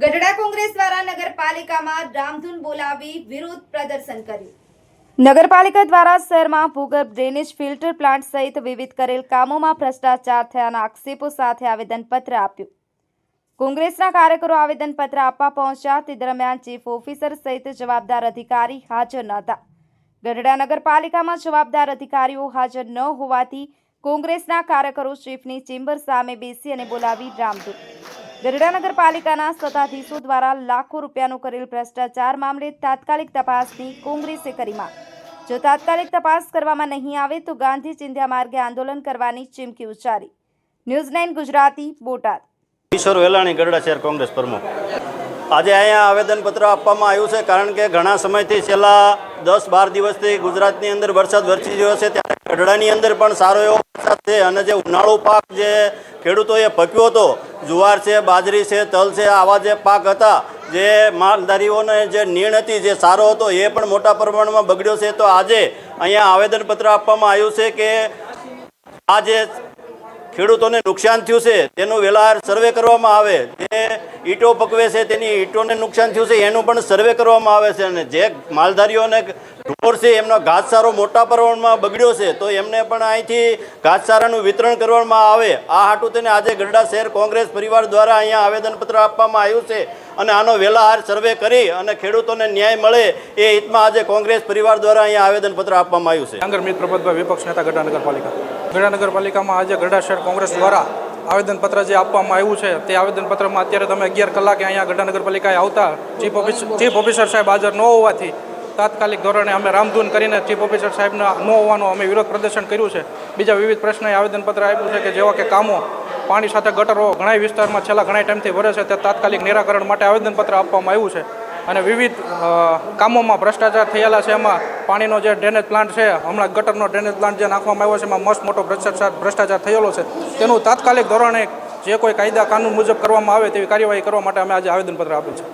ગઢડા કોંગ્રેસ દ્વારા નગરપાલિકામાં રામધૂન બોલાવી વિરોધ પ્રદર્શન કર્યું. નગરપાલિકા દ્વારા શહેરમાં ભૂગર્ભ ડ્રેનેજ ફિલ્ટર પ્લાન્ટ સહિત વિવિધ કરેલ કામોમાં ભ્રષ્ટાચાર થયાના આક્ષેપો સાથે આવેદનપત્ર આપ્યું. કોંગ્રેસના કાર્યકરો આવેદનપત્ર આપવા પહોંચ્યા, તે દરમિયાન ચીફ ઓફિસર સહિત જવાબદાર અધિકારી હાજર ન હતા. ગઢડા નગરપાલિકામાં જવાબદાર અધિકારીઓ હાજર ન હોવાથી કોંગ્રેસના કાર્યકરો ચીફની ચેમ્બર સામે બેસી અને બોલાવી રામધૂન. ગઢડા નગરપાલિકાના સત્તાધીશો દ્વારા લાખો રૂપિયાનો કરેલ ભ્રષ્ટાચાર મામલે તાત્કાલિક તપાસની કોંગ્રેસે કરી માંગ. જો તાત્કાલિક તપાસ કરવામાં નહીં આવે તો ગાંધી ચિંધ્યા માર્ગે આંદોલન કરવાની ચીમકી ઉચ્ચારી. News nine Gujarati, Botad. કિશોર વેલાણી ગરડા શહેર કોંગ્રેસ પ્રમુખ. આજે અહીંયા આવેદનપત્ર આપવામાં આવ્યું છે કારણ કે ઘણા સમયથી છેલ્લા દસ બાર દિવસથી ગુજરાતની અંદર વરસાદ વરસી રહ્યો છે ત્યારે ગઢડાની અંદર પણ સારો એવો વરસાદ છે અને જે ઉનાળો પાક જે ખેડૂતોએ પક્યો હતો જુવાર છે, બાજરી છે, તલ છે, આવા જે પાક હતા, જે માલધારીઓને જે નીણ હતી, જે સારો હતો, એ પણ મોટા પ્રમાણમાં બગડ્યો છે. તો આજે અહીંયા આવેદનપત્ર આપવામાં આવ્યું છે કે આ જે ખેડૂતોને નુકસાન થયું છે, તેનું વેલાહાર સર્વે કરવામાં આવે. જે ઈંટો પકવે છે, તેની ઈંટોને નુકસાન થયું છે, એનું પણ સર્વે કરવામાં આવે છે. અને જે માલધારીઓને ઢોર છે, એમનો ઘાસચારો મોટા પ્રમાણમાં બગડ્યો છે, તો એમને પણ અહીંથી ઘાસચારાનું વિતરણ કરવામાં આવે. આ હાટું તેને આજે ગરડા શહેર કોંગ્રેસ પરિવાર દ્વારા અહીંયા આવેદનપત્ર આપવામાં આવ્યું છે. અને આનો વેલાહાર સર્વે કરી અને ખેડૂતોને ન્યાય મળે એ હિતમાં આજે કોંગ્રેસ પરિવાર દ્વારા અહીંયા આવેદનપત્ર આપવામાં આવ્યું છે. મિત્ર પ્રભાતભાઈ વિપક્ષ નેતા ગઢડા નગરપાલિકા. ગઢડા નગરપાલિકામાં આજે ગઢડા શહેર કોંગ્રેસ દ્વારા આવેદનપત્ર જે આપવામાં આવ્યું છે, તે આવેદનપત્રમાં અત્યારે તમે અગિયાર કલાકે અહીંયા ગઢડા નગરપાલિકાએ આવતા. ચીફ ઓફિસ ચીફ ઓફિસર સાહેબ હાજર ન હોવાથી તાત્કાલિક ધોરણે અમે રામધૂન કરીને ચીફ ઓફિસર સાહેબના ન હોવાનું અમે વિરોધ પ્રદર્શન કર્યું છે. બીજા વિવિધ પ્રશ્નોએ આવેદનપત્ર આપ્યું છે કે જેવા કે કામો, પાણી સાથે ગટરો ઘણા વિસ્તારમાં છેલ્લા ઘણા ટાઈમથી ભરે છે, તે તાત્કાલિક નિરાકરણ માટે આવેદનપત્ર આપવામાં આવ્યું છે. અને વિવિધ કામોમાં ભ્રષ્ટાચાર થયેલા છે. એમાં પાણીનો જે ડ્રેનેજ પ્લાન્ટ છે, હમણાં ગટરનો ડ્રેનેજ પ્લાન્ટ જે નાખવામાં આવ્યો છે, એમાં મસ્ત મોટો ભ્રષ્ટાચાર ભ્રષ્ટાચાર થયેલો છે. તેનું તાત્કાલિક ધોરણે જે કોઈ કાયદા કાનૂન મુજબ કરવામાં આવે તેવી કાર્યવાહી કરવા માટે અમે આજે આવેદનપત્ર આપ્યું છે.